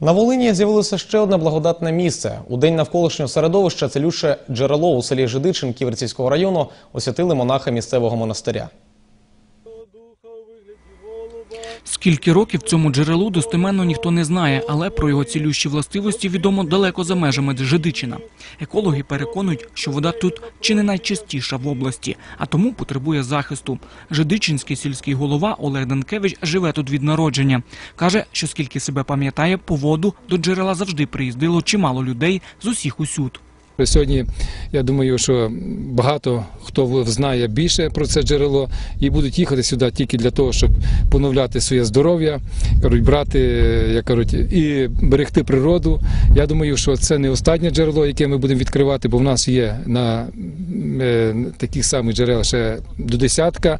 На Волині з'явилося ще одне благодатне місце. У день навколишнього середовища целюше джерело у селі Жидичин Ківерцівського району освятили монахи місцевого монастиря. Скільки років цьому джерелу достеменно ніхто не знає, але про його цілющі властивості відомо далеко за межами Жидичина. Екологи переконують, що вода тут чи не найчистіша в області, а тому потребує захисту. Жидичинський сільський голова Олег Данкевич живе тут від народження. Каже, що скільки себе пам'ятає, по воду до джерела завжди приїздило чимало людей з усіх усюд. Сьогодні я думаю, що багато хто знає більше про це джерело і будуть їхати сюди тільки для того, щоб поновляти своє здоров'я, брати, як кажуть, і берегти природу. Я думаю, що це не останнє джерело, яке ми будемо відкривати, бо в нас є на е, таких самих джерел ще до десятка.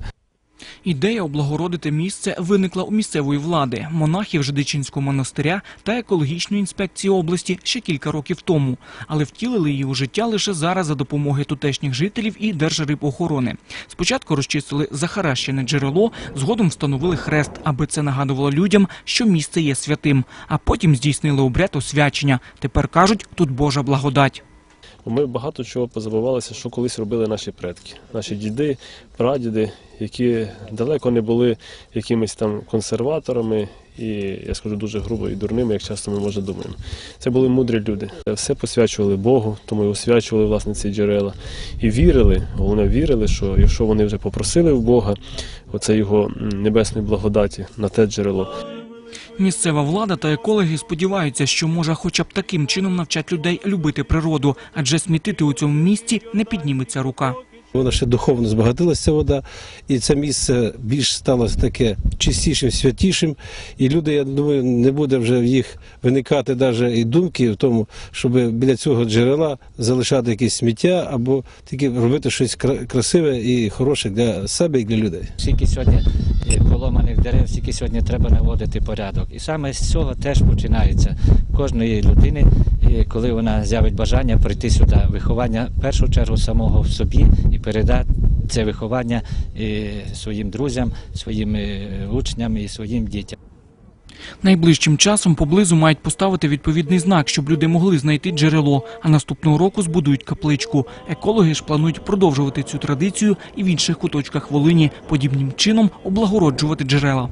Ідея облагородити місце виникла у місцевої влади, монахів Жидичинського монастиря та екологічної інспекції області ще кілька років тому, але втілили її у життя лише зараз за допомоги тутешніх жителів і Держрибохорони. Спочатку розчистили захаращене джерело, згодом встановили хрест, аби це нагадувало людям, що місце є святим. А потім здійснили обряд освячення. Тепер кажуть, тут Божа благодать. Ми багато чого позабувалися, що колись робили наші предки, наші діди, прадіди, які далеко не були якимись там консерваторами і, я скажу, дуже грубо і дурними, як часто ми може думаємо. Це були мудрі люди. Все посвячували Богу, тому і освячували власне ці джерела. І вірили, головне вірили, що якщо вони вже попросили в Бога, оце його небесної благодаті на те джерело. Місцева влада та екологи сподіваються, що може хоча б таким чином навчать людей любити природу, адже смітити у цьому місці не підніметься рука. Вона ще духовно збагатилася вода, і це місце більш стало таке чистішим, святішим. І люди, я думаю, не буде вже в їх виникати навіть і думки в тому, щоб біля цього джерела залишати якесь сміття або тільки робити щось кра- красиве і хороше для себе і для людей. скільки сьогодні поломаних дерев, скільки сьогодні треба наводити порядок. І саме з цього теж починається кожної людини, е, коли вона з'явить бажання прийти сюди. Виховання в першу чергу самого в собі і передати це виховання е, своїм друзям, своїм е, учням і своїм дітям. Найближчим часом поблизу мають поставити відповідний знак, щоб люди могли знайти джерело. А наступного року збудують капличку. Екологи ж планують продовжувати цю традицію і в інших куточках Волині, подібним чином облагороджувати джерела.